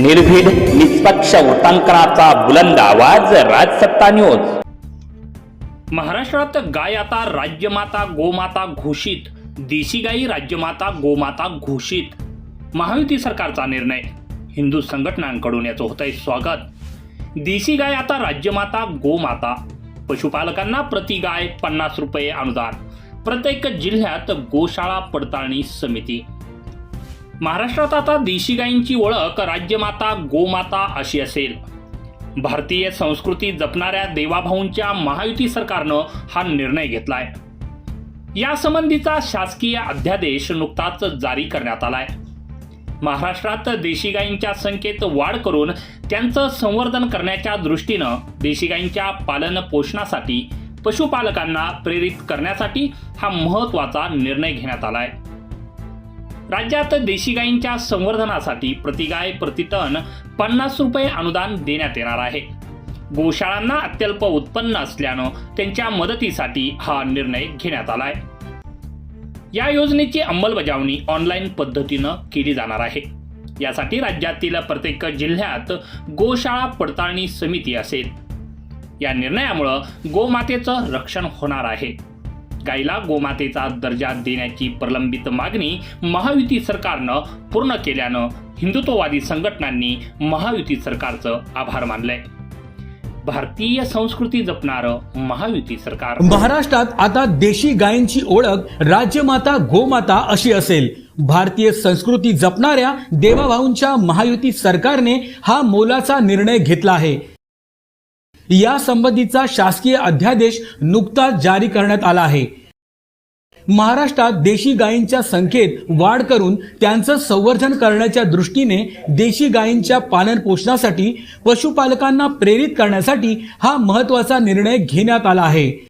निर्भीड निष्पक्ष वृत्तांकनाचा बुलंद आवाज राजसत्ता न्यूज महाराष्ट्रात गाय आता राज्यमाता गोमाता घोषित. देशी गाई राज्यमाता गोमाता घोषित. महायुती सरकारचा निर्णय. हिंदू संघटनांकडून याचं होतंय स्वागत. देशी गाय आता राज्यमाता गोमाता. पशुपालकांना प्रति गाय पन्नास रुपये अनुदान. प्रत्येक जिल्ह्यात गोशाळा पडताळणी समिती. महाराष्ट्रात आता देशी गायींची ओळख राज्यमाता गोमाता अशी असेल. भारतीय संस्कृती जपणाऱ्या देवाभाऊंच्या महायुती सरकारनं हा निर्णय घेतलाय. यासंबंधीचा शासकीय अध्यादेश नुकताच जारी करण्यात आलाय. महाराष्ट्रात देशी गायींच्या संख्येत वाढ करून त्यांचं संवर्धन करण्याच्या दृष्टीनं देशी गायींच्या पालन पोषणासाठी पशुपालकांना प्रेरित करण्यासाठी हा महत्त्वाचा निर्णय घेण्यात आलाय. राज्यात देशी गायींच्या संवर्धनासाठी प्रतिगाय प्रतिटन पन्नास रुपये अनुदान देण्यात येणार आहे. गोशाळांना अत्यल्प उत्पन्न असल्यानं त्यांच्या मदतीसाठी हा निर्णय घेण्यात आलाय. या योजनेची अंमलबजावणी ऑनलाईन पद्धतीनं केली जाणार आहे. यासाठी राज्यातील प्रत्येक जिल्ह्यात गोशाळा पडताळणी समिती असेल. या निर्णयामुळं गोमातेचं रक्षण होणार आहे. गायीला गोमातेचा दर्जा देण्याची प्रलंबित मागणी महायुती सरकारनं पूर्ण केल्यानं हिंदुत्ववादी संघटनांनी महायुती सरकारचं आभार मानलंय. भारतीय संस्कृती जपणारं महायुती सरकार. महाराष्ट्रात आता देशी गायींची ओळख राज्यमाता गोमाता अशी असेल. भारतीय संस्कृती जपणाऱ्या देवाभाऊंच्या महायुती सरकारने हा मोलाचा निर्णय घेतला आहे. या संबंधीचा शासकीय अध्यादेश नुकताच जारी करण्यात आला आहे. महाराष्ट्रात देशी गायींच्या संख्येत वाढ करून त्यांचं संवर्धन करण्याच्या दृष्टीने देशी गायींच्या पालन पोषणासाठी पशुपालकांना प्रेरित करण्यासाठी हा महत्त्वाचा निर्णय घेण्यात आला आहे.